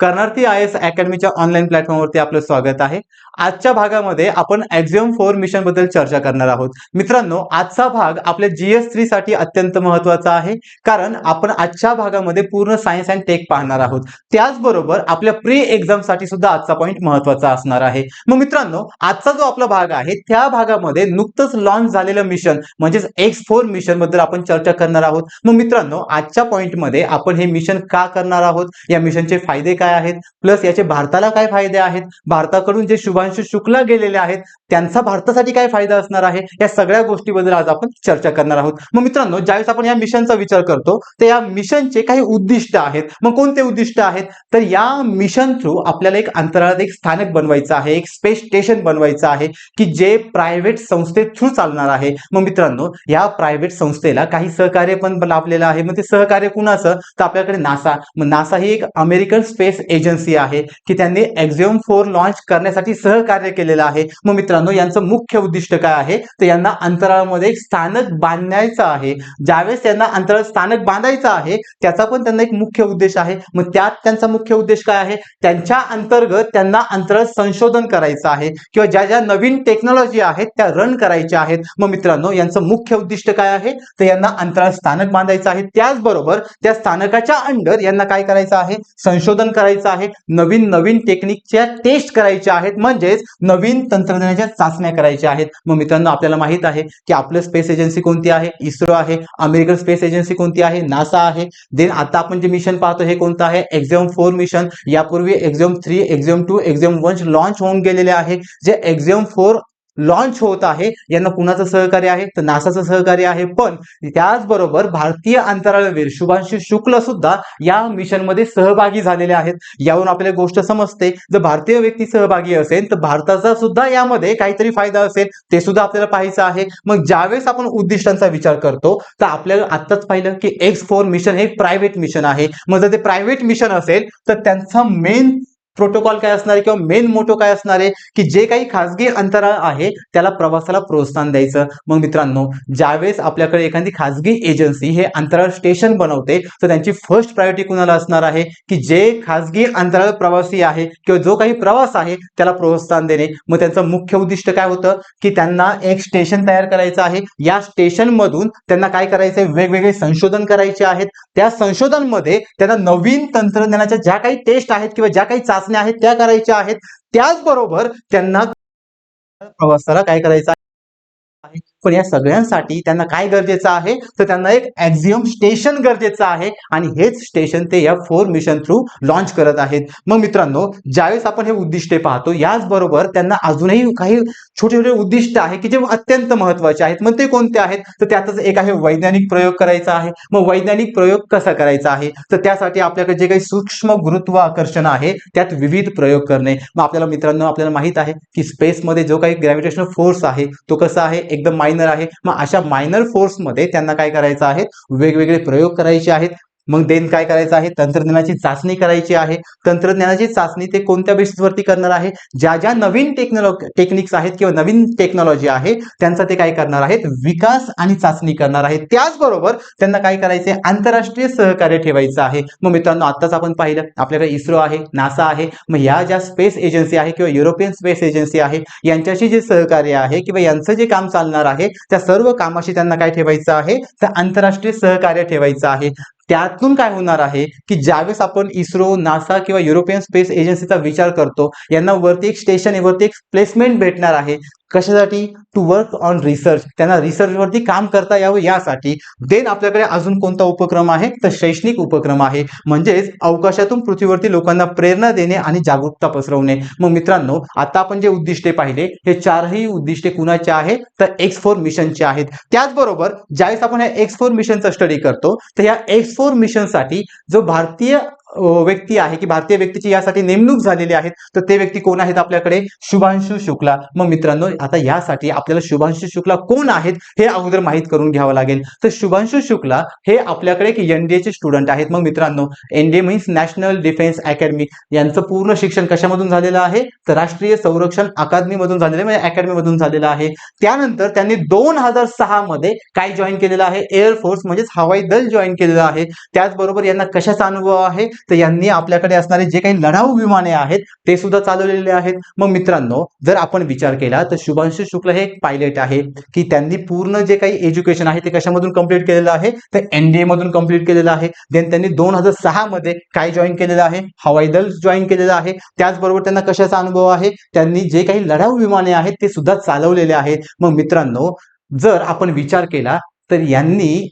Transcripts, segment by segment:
कर्नार्थी I S अकॅडमीच्या online प्लॅटफॉर्मवरती आपलं स्वागत आहे. आजच्या भागामध्ये आपण एक्झिओम फोर मिशनबद्दल चर्चा करणार आहोत. मित्रांनो आजचा भाग आपल्या जीएस थ्री साठी अत्यंत महत्त्वाचा आहे. कारण आपण आजच्या भागामध्ये पूर्ण सायन्स अँड टेक पाहणार आहोत. त्याचबरोबर आपल्या प्री एक्झामसाठी सुद्धा आजचा पॉईंट महत्त्वाचा असणार आहे. मग मित्रांनो आजचा जो आपला भाग आहे त्या भागामध्ये नुकतंच लॉन्च झालेलं मिशन म्हणजेच एक्स फोर मिशनबद्दल आपण चर्चा करणार आहोत. मग मित्रांनो आजच्या पॉईंटमध्ये आपण हे मिशन का करणार आहोत? या मिशनचे फायदे काय आहेत? प्लस याचे भारताला काय फायदे आहेत? भारताकडून जे शुभांशु शुक्ला गेलेले आहेत त्यांचा भारतासाठी काय फायदा असणार आहे? या सगळ्या गोष्टीबद्दल आज आपण चर्चा करणार आहोत. मग मित्रांनो ज्यावेळेस आपण या मिशनचा विचार करतो तर या मिशनचे काही उद्दिष्ट आहेत. मग कोणते उद्दिष्ट आहेत? तर या मिशन थ्रू आपल्याला एक अंतराळात एक स्थानक बनवायचं आहे एक स्पेस स्टेशन बनवायचं आहे की जे प्रायव्हेट संस्थे थ्रू चालणार आहे. मग मित्रांनो या प्रायव्हेट संस्थेला काही सहकार्य पण लाभलेलं आहे. मग ते सहकार्य कुणाचं? तर आपल्याकडे नासा मग नासा ही एक अमेरिकन स्पेस एजन्सी आहे की त्यांनी एक्झिओम फोर लॉन्च करण्यासाठी सहकार्य केलेलं आहे. मग मित्रांनो यांचं मुख्य उद्दिष्ट काय आहे? तर यांना अंतराळामध्ये एक स्थानक बांधायचं आहे. ज्यावेळेस त्यांना अंतराळ स्थानक बांधायचं आहे त्याचा पण त्यांना एक मुख्य उद्देश आहे. मग त्यात त्यांचा मुख्य उद्देश काय आहे? त्यांच्या अंतर्गत त्यांना अंतराळ संशोधन करायचं आहे किंवा ज्या ज्या नवीन टेक्नॉलॉजी आहेत त्या रन करायच्या आहेत. मग मित्रांनो यांचं मुख्य उद्दिष्ट काय आहे? तर यांना अंतराळ स्थानक बांधायचं आहे. त्याचबरोबर त्या स्थानकाच्या अंडर यांना काय करायचं आहे? संशोधन करायचं आहे नवीन नवीन टेक्निकच्या टेस्ट करायच्या आहेत. म्हणजेच नवीन तंत्रज्ञानाच्या चाचण्या करायच्या आहेत. मग मित्रांनो आपल्याला माहीत आहे की आपलं स्पेस एजन्सी कोणती आहे? इस्रो आहे. अमेरिकन स्पेस एजन्सी कोणती आहे? नासा आहे. देन आता आपण जे मिशन पाहतो हे कोणतं आहे? एक्झाम फोर मिशन यापूर्वी Axiom three Axiom two Axiom one launch होऊन गेलेले आहे. जे एक्झाम फोर लॉन्च होत आहे. यांना कुणाचं सहकार्य आहे? तर नासाचं सहकार्य आहे. पण त्याचबरोबर भारतीय अंतराळवीर शुभांशी शुक्ल सुद्धा या मिशनमध्ये सहभागी झालेले आहेत. यावरून आपल्याला गोष्ट समजते. जर भारतीय व्यक्ती सहभागी असेल तर भारताचा सुद्धा यामध्ये काहीतरी फायदा असेल. ते सुद्धा आपल्याला पाहायचं आहे. मग ज्यावेळेस आपण उद्दिष्टांचा विचार करतो तर आपल्याला आत्ताच पाहिलं की एक्स फोर मिशन हे प्रायव्हेट मिशन आहे. मग जर ते प्रायव्हेट मिशन असेल तर त्यांचा मेन प्रोटोकॉल काय असणार आहे किंवा मेन मोटो काय असणार आहे की जे काही खासगी अंतराळ आहे त्याला प्रवासाला प्रोत्साहन द्यायचं. मग मित्रांनो ज्यावेळेस आपल्याकडे एखादी खासगी एजन्सी हे अंतराळ स्टेशन बनवते तर त्यांची फर्स्ट प्रायोरिटी कुणाला असणार आहे? की जे खासगी अंतराळ प्रवासी आहे किंवा जो काही प्रवास आहे त्याला प्रोत्साहन देणे. मग त्यांचं मुख्य उद्दिष्ट काय होतं? की त्यांना एक स्टेशन तयार करायचं आहे. या स्टेशन मधून त्यांना काय करायचं आहे? वेगवेगळे संशोधन करायचे आहेत. त्या संशोधनमध्ये त्यांना नवीन तंत्रज्ञानाच्या ज्या काही टेस्ट आहेत किंवा ज्या काही चाचण्या आहेत त्या करायच्या आहेत. त्याचबरोबर त्यांना प्रवासाला काय करायचं आहे? पण या सगळ्यांसाठी त्यांना काय गरजेचं आहे? तर त्यांना एक एक्झिओम स्टेशन गरजेचं आहे. आणि हेच स्टेशन ते या फोर मिशन थ्रू लॉन्च करत आहेत. मग मित्रांनो ज्यावेळेस आपण हे उद्दिष्टे पाहतो याचबरोबर त्यांना अजूनही काही छोटे छोटे उद्दिष्ट आहे की जे अत्यंत महत्त्वाचे आहेत. मग ते कोणते आहेत? तर त्यातच एक आहे वैज्ञानिक प्रयोग करायचा आहे. मग वैज्ञानिक प्रयोग कसा करायचा आहे? तर त्यासाठी आपल्याकडे जे काही सूक्ष्म गुरुत्व आकर्षण आहे त्यात विविध प्रयोग करणे. मग आपल्याला मित्रांनो आपल्याला माहीत आहे की स्पेसमध्ये जो काही ग्रॅव्हिटेशनल फोर्स आहे तो कसा आहे? एकदम मायनर आहे. मग अशा मायनर फोर्समध्ये त्यांना काय करायचं आहे? वेगवेगळे प्रयोग करायचे आहेत. मग देन काय करायचं आहे? तंत्रज्ञानाची चाचणी करायची आहे. तंत्रज्ञानाची चाचणी ते कोणत्या बेसिसवरती करणार आहे? ज्या ज्या नवीन टेक्नॉलॉजी टेक्निक्स आहेत किंवा नवीन टेक्नॉलॉजी आहे त्यांचा ते काय करणार आहेत? विकास आणि चाचणी करणार आहेत. त्याचबरोबर त्यांना काय करायचे आंतरराष्ट्रीय सहकार्य ठेवायचं आहे. मग मित्रांनो आत्ताच आपण पाहिलं आपल्याकडे इस्रो आहे नासा आहे. मग या ज्या स्पेस एजन्सी आहे किंवा युरोपियन स्पेस एजन्सी आहे यांच्याशी जे सहकार्य आहे किंवा यांचं जे काम चालणार आहे त्या सर्व कामाशी त्यांना काय ठेवायचं आहे? तर आंतरराष्ट्रीय सहकार्य ठेवायचं आहे. त्यातून काय होणार आहे की ज्यावेळेस आपण इस्रो नासा किंवा युरोपियन स्पेस एजन्सीचा विचार करतो यांना वरती एक स्टेशन वरती एक प्लेसमेंट भेटणार आहे कशासाठी? टू वर्क ऑन रिसर्च त्यांना रिसर्च वरती काम करता यावं यासाठी. देन आपल्याकडे अजून कोणता उपक्रम आहे? तर शैक्षणिक उपक्रम आहे. म्हणजेच अवकाशातून पृथ्वीवरती लोकांना प्रेरणा देणे आणि जागरूकता पसरवणे. मग मित्रांनो आता आपण जे उद्दिष्टे पाहिले हे चारही उद्दिष्टे कुणाचे आहेत? तर एक्स फोर मिशनचे आहेत. त्याचबरोबर ज्यावेळेस आपण या एक्स फोर मिशनचा स्टडी करतो तर या एक्स फोर मिशनसाठी जो भारतीय व्यक्ती आहे की भारतीय व्यक्तीची यासाठी नेमणूक झालेली आहे तर ते व्यक्ती कोण आहेत आपल्याकडे? शुभांशु शुक्ला. मग मित्रांनो आता यासाठी आपल्याला शुभांशु शुक्ला कोण आहेत हे अगोदर माहीत करून घ्यावं लागेल. तर शुभांशु शुक्ला हे आपल्याकडे एक एनडीएचे स्टुडंट आहेत. मग मित्रांनो NDA means national defence academy यांचं पूर्ण शिक्षण कशामधून झालेलं आहे? तर राष्ट्रीय संरक्षण अकादमीमधून झालेलं आहे म्हणजे अकॅडमीमधून झालेलं आहे. त्यानंतर त्यांनी दोन हजार सहा मध्ये काय जॉईन केलेलं आहे? एअरफोर्स म्हणजेच हवाई दल जॉईन केलेलं आहे. त्याचबरोबर यांना कशाचा अनुभव आहे? तर यांनी आपल्याकडे असणारे जे काही लढाऊ विमाने आहेत ते सुद्धा चालवलेले आहेत. मग मित्रांनो जर आपण विचार केला तर शुभांशु शुक्ल हे एक पायलट आहे की त्यांनी पूर्ण जे काही एज्युकेशन आहे ते कशामधून कंप्लीट केलेलं आहे? तर एनडीए मधून कंप्लीट केलेलं आहे. देन त्यांनी दोन हजार सहा मध्ये काय जॉईन केलेलं आहे? हवाई दल जॉईन केलेलं आहे. त्याचबरोबर त्यांना कशाचा अनुभव आहे? त्यांनी जे काही लढाऊ विमाने आहेत ते सुद्धा चालवलेले आहेत. मग मित्रांनो जर आपण विचार केला तर यांनी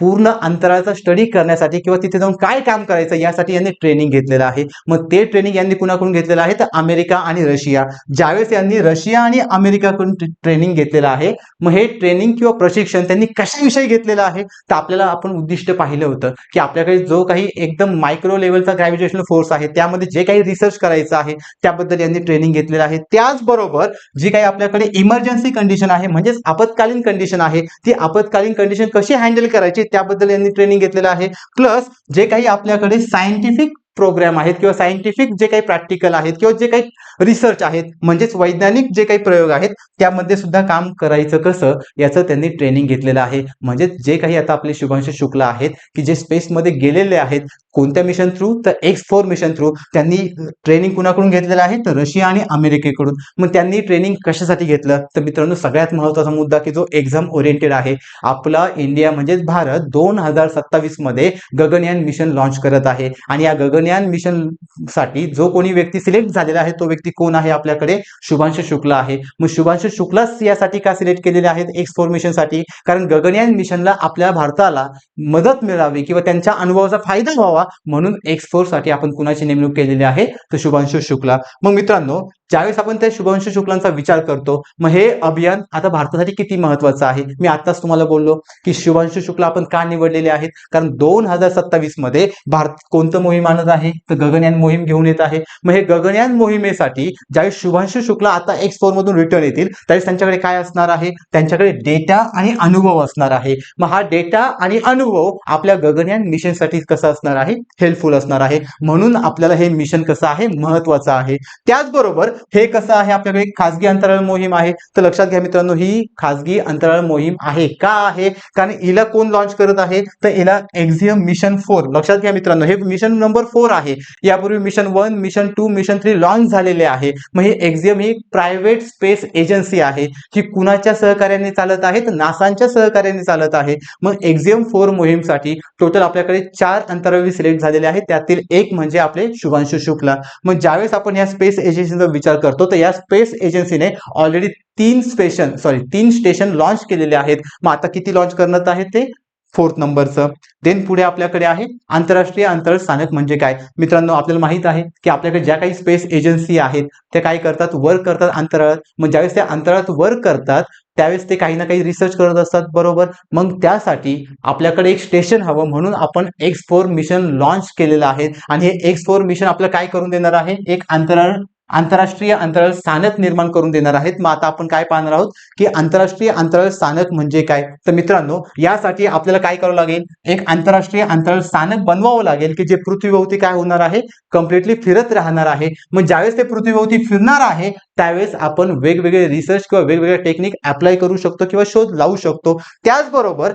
पूर्ण अंतराळाचा स्टडी करण्यासाठी किंवा तिथे जाऊन काय काम करायचं यासाठी यांनी ट्रेनिंग घेतलेलं आहे. मग ते ट्रेनिंग यांनी कुणाकडून घेतलेलं आहे? तर अमेरिका आणि रशिया. ज्यावेळेस यांनी रशिया आणि अमेरिकाकडून ट्रेनिंग घेतलेलं आहे मग हे ट्रेनिंग किंवा प्रशिक्षण त्यांनी कशाविषयी घेतलेलं आहे? तर आपल्याला आपण उद्दिष्ट पाहिलं होतं की आपल्याकडे जो काही एकदम मायक्रो लेवलचा ग्रॅव्हिटेशनल फोर्स आहे त्यामध्ये जे काही रिसर्च करायचं आहे त्याबद्दल यांनी ट्रेनिंग घेतलेलं आहे. त्याचबरोबर जी काही आपल्याकडे इमर्जन्सी कंडिशन आहे म्हणजेच आपत्कालीन कंडिशन आहे ती आपत्कालीन कंडिशन कशी हँडल करायची करायची त्याबद्दल यांनी ट्रेनिंग घेतलेलं आहे. प्लस जे काही आपल्याकडे सायंटिफिक प्रोग्राम आहेत किंवा सायंटिफिक जे काही प्रॅक्टिकल आहेत किंवा जे काही रिसर्च आहेत म्हणजेच वैज्ञानिक जे काही प्रयोग आहेत त्यामध्ये सुद्धा काम करायचं कसं याचं त्यांनी ट्रेनिंग घेतलेलं आहे. म्हणजे जे काही आता आपले शुभांशु शुक्ला आहेत की जे स्पेसमध्ये गेलेले आहेत कोणत्या मिशन थ्रू तर एक्स फोर मिशन थ्रू त्यांनी ट्रेनिंग कुणाकडून घेतलेलं आहे? तर रशिया आणि अमेरिकेकडून. मग त्यांनी ट्रेनिंग कशासाठी घेतलं? तर मित्रांनो सगळ्यात महत्त्वाचा मुद्दा की जो एक्झाम ओरिएंटेड आहे. आपला इंडिया म्हणजेच भारत दोन हजार सत्तावीसमध्ये गगनयान मिशन लॉन्च करत आहे. आणि या गगनयान मिशनसाठी जो कोणी व्यक्ती सिलेक्ट झालेला आहे तो व्यक्ती कोण आहे आपल्याकडे? शुभांशु शुक्ला आहे. मग शुभांशु शुक्लाच यासाठी का सिलेक्ट केलेले आहेत एक्स फोर मिशनसाठी? कारण गगनयान मिशनला आपल्या भारताला मदत मिळावी किंवा त्यांच्या अनुभवाचा फायदा व्हावा म्हणून एक्स फोरसाठी आपण कुणाची नेमणूक केलेली आहे? तर शुभांशु शुक्ला. मग मित्रांनो ज्यावेळेस आपण त्या शुभांशु शुक्लांचा विचार करतो मग हे अभियान आता भारतासाठी किती महत्वाचं आहे? मी आताच तुम्हाला बोललो की शुभांशु शुक्ला आपण का निवडलेले आहेत? कारण दोन हजार सत्तावीसमध्ये भारत कोणतं मोहीम आणत आहे? तर गगनयान मोहीम घेऊन येत आहे. मग हे गगनयान मोहिमेसाठी ज्यावेळेस शुभांशु शुक्ला आता एक्स फोर मधून रिटर्न येतील त्यावेळेस त्यांच्याकडे काय असणार आहे? त्यांच्याकडे डेटा आणि अनुभव असणार आहे. मग हा डेटा आणि अनुभव आपल्या गगनयान मिशनसाठी कसं असणार आहे? हेल्पफुल असणार आहे. म्हणून आपल्याला हे मिशन कसं आहे? महत्वाचं आहे. त्याचबरोबर हे कसं आहे? आपल्याकडे खासगी अंतराळ मोहीम आहे. तर लक्षात घ्या मित्रांनो ही खासगी अंतराळ मोहीम आहे. का आहे? कारण हिला कोण लॉन्च करत आहे? तर हिला एक्झियम मिशन फोर लक्षात घ्या मित्रांनो हे मिशन नंबर फोर आहे. यापूर्वी mission one mission two mission three launch झालेले आहे. मग हे एक्झियम ही प्रायव्हेट स्पेस एजन्सी आहे ही कुणाच्या सहकार्याने चालत आहे? तर नासांच्या सहकार्याने चालत आहे. मग एक्झियम फोर मोहीमसाठी टोटल आपल्याकडे चार अंतराळवीर सिलेक्ट झालेले आहेत त्यातील एक म्हणजे आपले शुभांशु शुक्ला. मग ज्यावेळेस आपण या स्पेस एजन्सीचा विचार करतो तर या स्पेस एजन्सीने ऑलरेडी तीन स्टेशन सॉरी तीन स्टेशन लॉन्च केलेले आहेत. मग आता किती लॉन्च करण्यात आहे ते? फोर्थ नंबरचं देन पुढे आपल्याकडे आहे आंतरराष्ट्रीय अंतराळ स्थानक म्हणजे काय? मित्रांनो आपल्याला माहीत आहे की आपल्याकडे ज्या काही स्पेस एजन्सी आहेत त्या काय करतात? वर्क करतात अंतराळात. मग ज्यावेळेस त्या अंतराळात वर्क करतात त्यावेळेस ते काही ना काही रिसर्च करत असतात बरोबर? मग त्यासाठी आपल्याकडे एक स्टेशन हवं म्हणून आपण एक्स फोर मिशन लॉन्च केलेलं आहे. आणि हे एक्स फोर मिशन आपल्याला काय करून देणार आहे? एक अंतराळ आंतरराष्ट्रीय अंतराळ स्थानक निर्माण करून देणार आहेत. मग आता आपण काय पाहणार आहोत? की आंतरराष्ट्रीय अंतराळ स्थानक म्हणजे काय? तर मित्रांनो यासाठी आपल्याला काय करावं लागेल? एक आंतरराष्ट्रीय अंतराळ स्थानक बनवावं लागेल की जे पृथ्वीभोवती काय होणार आहे? कम्प्लिटली फिरत राहणार आहे. मग ज्यावेळेस ते पृथ्वीभोवती फिरणार आहे त्यावेळेस आपण वेगवेगळे रिसर्च किंवा वेगवेगळ्या टेक्निक अप्लाय करू शकतो किंवा शोध लावू शकतो. त्याचबरोबर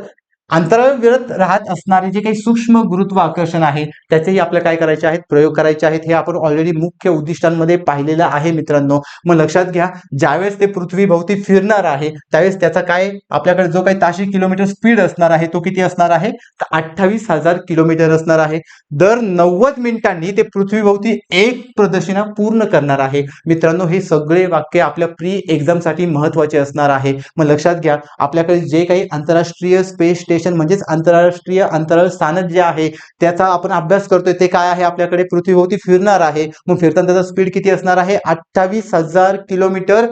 अंतराळ विरत राहत असणारे जे काही सूक्ष्म गुरुत्वाकर्षण आहे त्याचेही आपल्याला काय करायचे आहेत? प्रयोग करायचे आहेत. हे आपण ऑलरेडी मुख्य उद्दिष्टांमध्ये पाहिलेलं आहे मित्रांनो. मग लक्षात घ्या ज्यावेळेस ते पृथ्वी भोवती फिरणार आहे त्यावेळेस त्याचा काय आपल्याकडे जो काही ताशी किलोमीटर स्पीड असणार आहे तो किती असणार आहे? तर अठ्ठावीस हजार किलोमीटर असणार आहे. दर नव्वद मिनिटांनी ते पृथ्वीभोवती एक प्रदक्षिणा पूर्ण करणार आहे. मित्रांनो हे सगळे वाक्य आपल्या प्री एक्झामसाठी महत्त्वाचे असणार आहे. मग लक्षात घ्या आपल्याकडे जे काही आंतरराष्ट्रीय स्पेस स्टेशन म्हणजेच आंतरराष्ट्रीय अंतराळ स्थानक जे आहे त्याचा आपण अभ्यास करतोय ते काय आहे? आपल्याकडे पृथ्वीभोवती फिरणार आहे. मग फिरताना त्याचा स्पीड किती असणार आहे? अठ्ठावीस हजार किलोमीटर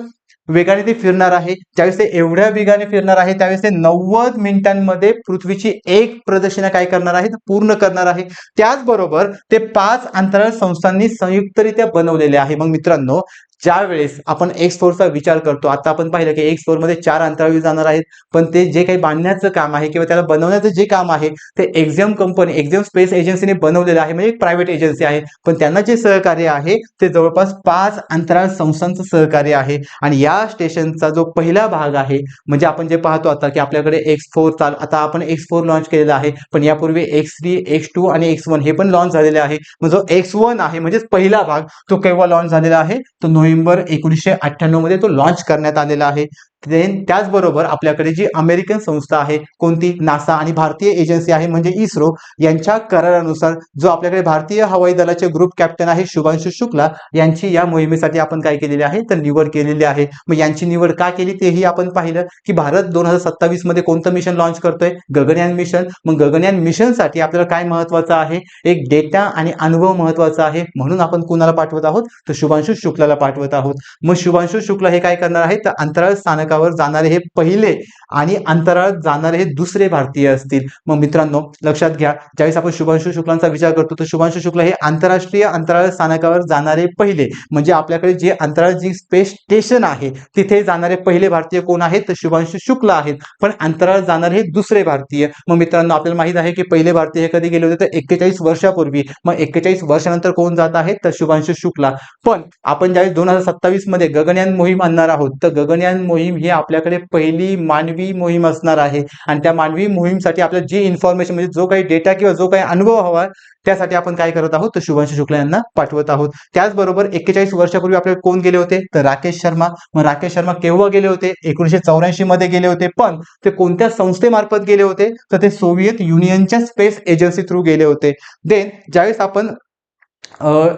वेगाने ते फिरणार आहे. ज्यावेळेस ते एवढ्या वेगाने फिरणार आहे त्यावेळेस ते नव्वद मिनिटांमध्ये पृथ्वीची एक प्रदक्षिणा काय करणार आहे पूर्ण करणार आहे. त्याचबरोबर ते पाच अंतराळ संस्थांनी संयुक्तरित्या बनवलेले आहे. मग मित्रांनो ज्या वेळेस आपण एक्स फोरचा विचार करतो आता आपण पाहिलं की एक्स फोरमध्ये चार अंतराळवीर जाणार आहेत पण ते जे काही बांधण्याचं काम आहे किंवा त्याला बनवण्याचं जे काम आहे ते एक्झाम कंपनी एक्झाम स्पेस एजन्सीने बनवलेलं आहे म्हणजे एक प्रायव्हेट एजन्सी आहे. पण त्यांना जे सहकार्य आहे ते जवळपास पाच अंतराळ संस्थांचं सहकार्य आहे. आणि या स्टेशनचा जो पहिला भाग आहे म्हणजे आपण जे पाहतो आता की आपल्याकडे एक्स फोर चाल आता आपण एक्स फोर लॉन्च केलेला आहे पण यापूर्वी एक्स थ्री एक्स टू आणि एक्स वन हे पण लॉन्च झालेले आहे. मग जो एक्स वन आहे म्हणजेच पहिला भाग तो केव्हा लॉन्च झालेला आहे? तो नोव्हेंबर एकोणीसशे अठ्ठ्याण्णवमध्ये तो लॉन्च करण्यात आलेला आहे. देन त्याचबरोबर आपल्याकडे जी अमेरिकन संस्था आहे कोणती? नासा आणि भारतीय एजन्सी आहे म्हणजे इस्रो यांच्या करारानुसार जो आपल्याकडे भारतीय हवाई दलाचे ग्रुप कॅप्टन आहे शुभांशु शुक्ला यांची या मोहिमेसाठी आपण काय केलेली आहे? तर निवड केलेली आहे. मग यांची निवड का केली? तेही आपण पाहिलं की भारत दोन हजार सत्तावीसमध्ये कोणतं मिशन लॉन्च करतोय? गगनयान मिशन मग गगनयान मिशनसाठी आपल्याला काय महत्वाचं आहे? एक डेटा आणि अनुभव महत्त्वाचा आहे म्हणून आपण कुणाला पाठवत आहोत? तर शुभांशु शुक्लाला पाठवत आहोत. मग शुभांशु शुक्ला हे काय करणार आहे तर अंतराळ स्थानकावर जाणारे हे पहिले आणि अंतराळात जाणारे हे दुसरे भारतीय असतील. मग मित्रांनो लक्षात घ्या ज्यावेळेस आपण शुभांशु शुक्लांचा विचार करतो तर शुभांशु शुक्ल हे आंतरराष्ट्रीय अंतराळ स्थानकावर जाणारे पहिले. म्हणजे आपल्याकडे जे अंतराळ जी स्पेस स्टेशन आहे तिथे जाणारे पहिले भारतीय कोण आहेत? तर शुभांशु शुक्ल आहेत. पण अंतराळ जाणारे हे दुसरे भारतीय. मग मित्रांनो आपल्याला माहीत आहे की पहिले भारतीय हे कधी गेले होते? तर एक्केचाळीस वर्षापूर्वी. मग एक्केचाळीस वर्षानंतर कोण जात आहेत तर शुभांशु शुक्ला. पण आपण ज्यावेळेस दोन हजार सत्तावीसमध्ये गगनयान मोहीम आणणार आहोत तर गगनयान मोहीम ही आपल्याकडे पहिली मानवी मोहीम असणार आहे. आणि त्या मानवी मोहीमसाठी आपल्याला जी इन्फॉर्मेशन म्हणजे जो काही डेटा किंवा जो काही अनुभव हवा त्यासाठी आपण काय करत आहोत? तर शुभांश शुक्ला यांना पाठवत आहोत. त्याचबरोबर एक्केचाळीस वर्षापूर्वी आपल्याला कोण गेले होते? तर राकेश शर्मा. मग राकेश शर्मा केव्हा गेले होते? एकोणीशे चौऱ्याऐंशी मध्ये गेले होते. पण ते कोणत्या संस्थेमार्फत गेले होते? तर ते सोव्हिएत युनियनच्या स्पेस एजन्सी थ्रू गेले होते. देन ज्यावेळेस आपण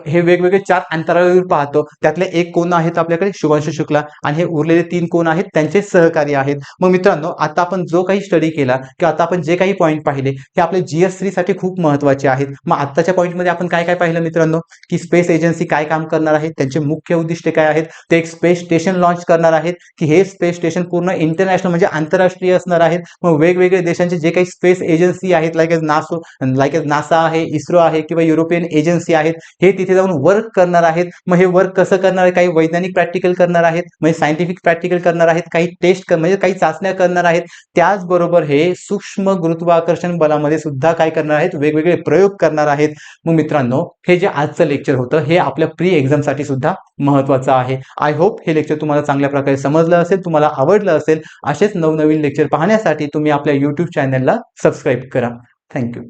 हे वेगवेगळे चार अंतराळवीर पाहतो. त्यातले एक कोण आहेत आपल्याकडे? शुभांशु शुक्ला. आणि हे उरलेले तीन कोण आहेत? त्यांचे सहकारी आहेत. मग मित्रांनो आता आपण जो काही स्टडी केला किंवा आता आपण जे काही पॉईंट पाहिले हे आपले जीएस थ्री साठी खूप महत्त्वाचे आहेत. मग आत्ताच्या पॉईंटमध्ये आपण काय काय पाहिलं मित्रांनो? की स्पेस एजन्सी काय काम करणार आहे त्यांचे मुख्य उद्दिष्टे काय आहेत? ते एक स्पेस स्टेशन लॉन्च करणार आहेत. की हे स्पेस स्टेशन पूर्ण इंटरनॅशनल म्हणजे आंतरराष्ट्रीय असणार आहेत. मग वेगवेगळे देशांचे जे काही स्पेस एजन्सी आहेत like as NASA like as NASA आहे इस्रो आहे किंवा युरोपियन एजन्सी आहेत आहेत हे तिथे जाऊन वर्क करणार आहेत. मग हे वर्क कसं करणार आहे काही वैज्ञानिक प्रॅक्टिकल करणार आहेत. म्हणजे सायंटिफिक प्रॅक्टिकल करणार आहेत. काही टेस्ट म्हणजे काही चाचण्या करणार आहेत. त्याचबरोबर हे सूक्ष्म गुरुत्वाकर्षण बलामध्ये सुद्धा काय करणार आहेत? वेगवेगळे प्रयोग करणार आहेत. मग मित्रांनो हे जे आजचं लेक्चर होतं हे आपल्या प्री एक्झामसाठी सुद्धा महत्वाचं आहे. आय होप हे लेक्चर तुम्हाला चांगल्या प्रकारे समजलं असेल तुम्हाला आवडलं असेल. असेच नवनवीन लेक्चर पाहण्यासाठी तुम्ही आपल्या युट्यूब चॅनलला सबस्क्राईब करा. थँक्यू